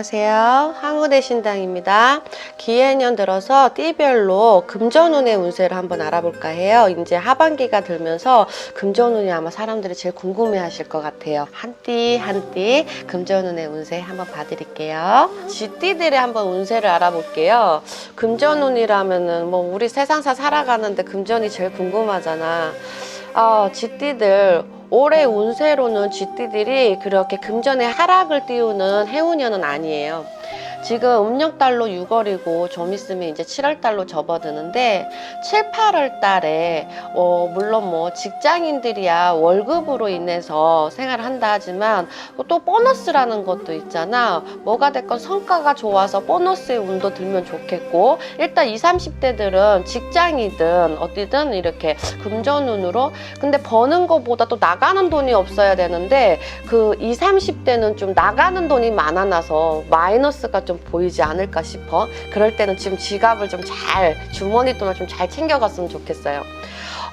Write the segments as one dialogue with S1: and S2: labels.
S1: 안녕하세요. 항우대 신당입니다. 기해년 들어서 띠별로 금전운의 운세를 한번 알아볼까 해요. 이제 하반기가 들면서 금전운이 아마 사람들이 제일 궁금해 하실 것 같아요. 한 띠 한 띠 금전운의 운세 한번 봐드릴게요. 쥐띠들의 한번 운세를 알아볼게요. 금전운이라면은 뭐 우리 세상사 살아가는데 금전이 제일 궁금하잖아. 아, 쥐띠들 올해 운세로는 쥐띠들이 그렇게 금전의 하락을 띄우는 해운년은 아니에요. 지금 음력 달로 6월이고 좀 있으면 이제 7월 달로 접어드는데 7, 8월 달에 어, 물론 뭐 직장인들이야 월급으로 인해서 생활한다 하지만 또 보너스라는 것도 있잖아. 뭐가 됐건 성과가 좋아서 보너스의 운도 들면 좋겠고 일단 20, 30대들은 직장이든 어디든 이렇게 금전운으로 근데 버는 것보다 또 나가는 돈이 없어야 되는데 그 20, 30대는 좀 나가는 돈이 많아나서 마이너스가 좀 보이지 않을까 싶어. 그럴 때는 지금 지갑을 좀 잘 주머니 돈을 좀 잘 챙겨갔으면 좋겠어요.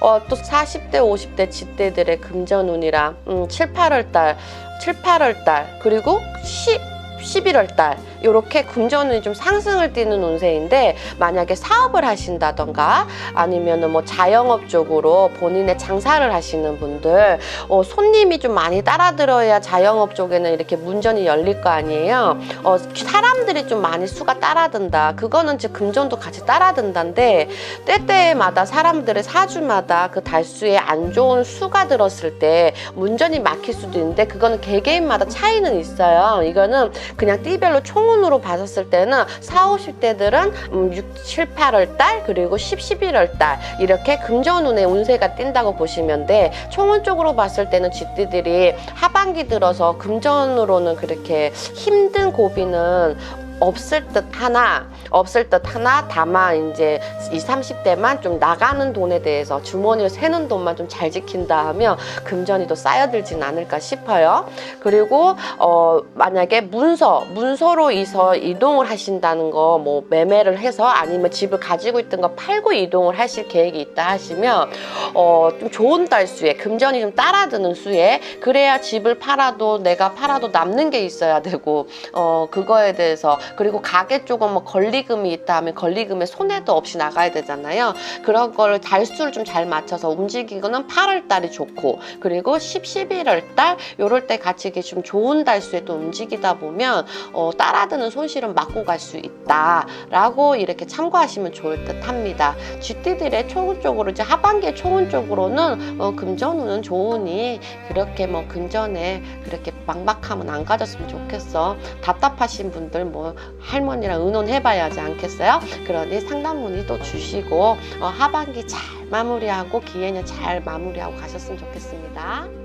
S1: 어, 또 40대, 50대 지대들의 금전운이라 음, 7, 8월 달, 7, 8월 달 그리고 10, 11월 달 이렇게 금전운이 좀 상승을 띠는 운세인데 만약에 사업을 하신다던가 아니면은 뭐 자영업 쪽으로 본인의 장사를 하시는 분들 어, 손님이 좀 많이 따라들어야 자영업 쪽에는 이렇게 문전이 열릴 거 아니에요. 어, 사람들이 좀 많이 수가 따라든다. 그거는 즉 금전도 같이 따라든다인데 때때마다 사람들의 사주마다 그 달수에 안 좋은 수가 들었을 때 문전이 막힐 수도 있는데 그거는 개개인마다 차이는 있어요. 이거는 그냥 띠별로 총 운으로 봤었을 때는 4, 50대들은 음, 6, 7, 8월 달 그리고 10, 11월 달 이렇게 금전운의 운세가 띈다고 보시면 돼. 총운 쪽으로 봤을 때는 쥐띠들이 하반기 들어서 금전으로는 그렇게 힘든 고비는 없을 듯 하나 없을 듯 하나 다만 이제 20, 30대만 좀 나가는 돈에 대해서 주머니를 새는 돈만 좀 잘 지킨다 하면 금전이 또 쌓여들진 않을까 싶어요. 그리고 어 만약에 문서 문서로 이서 이동을 하신다는 거 뭐 매매를 해서 아니면 집을 가지고 있던 거 팔고 이동을 하실 계획이 있다 하시면 어 좀 좋은 달 수에 금전이 좀 따라드는 수에 그래야 집을 팔아도 내가 팔아도 남는 게 있어야 되고 어 그거에 대해서 그리고 가게 쪽은 뭐 권리금이 있다 하면 권리금에 손해도 없이 나가야 되잖아요. 그런 거를 달수를 좀 잘 맞춰서 움직이고는 8월 달이 좋고 그리고 10, 11월 달 요럴 때 같이 이렇게 좀 좋은 달수에 또 움직이다 보면 어, 따라드는 손실은 막고 갈 수 있다라고 이렇게 참고하시면 좋을 듯 합니다. 쥐띠들의 초운 쪽으로 이제 하반기의 초운 쪽으로는 어, 금전운은 좋으니 그렇게 뭐 금전에 그렇게 막막함은 안 가졌으면 좋겠어. 답답하신 분들 뭐 할머니랑 의논해봐야지 않겠어요? 그러니 상담 문의도 주시고 어, 하반기 잘 마무리하고 기회는 잘 마무리하고 가셨으면 좋겠습니다.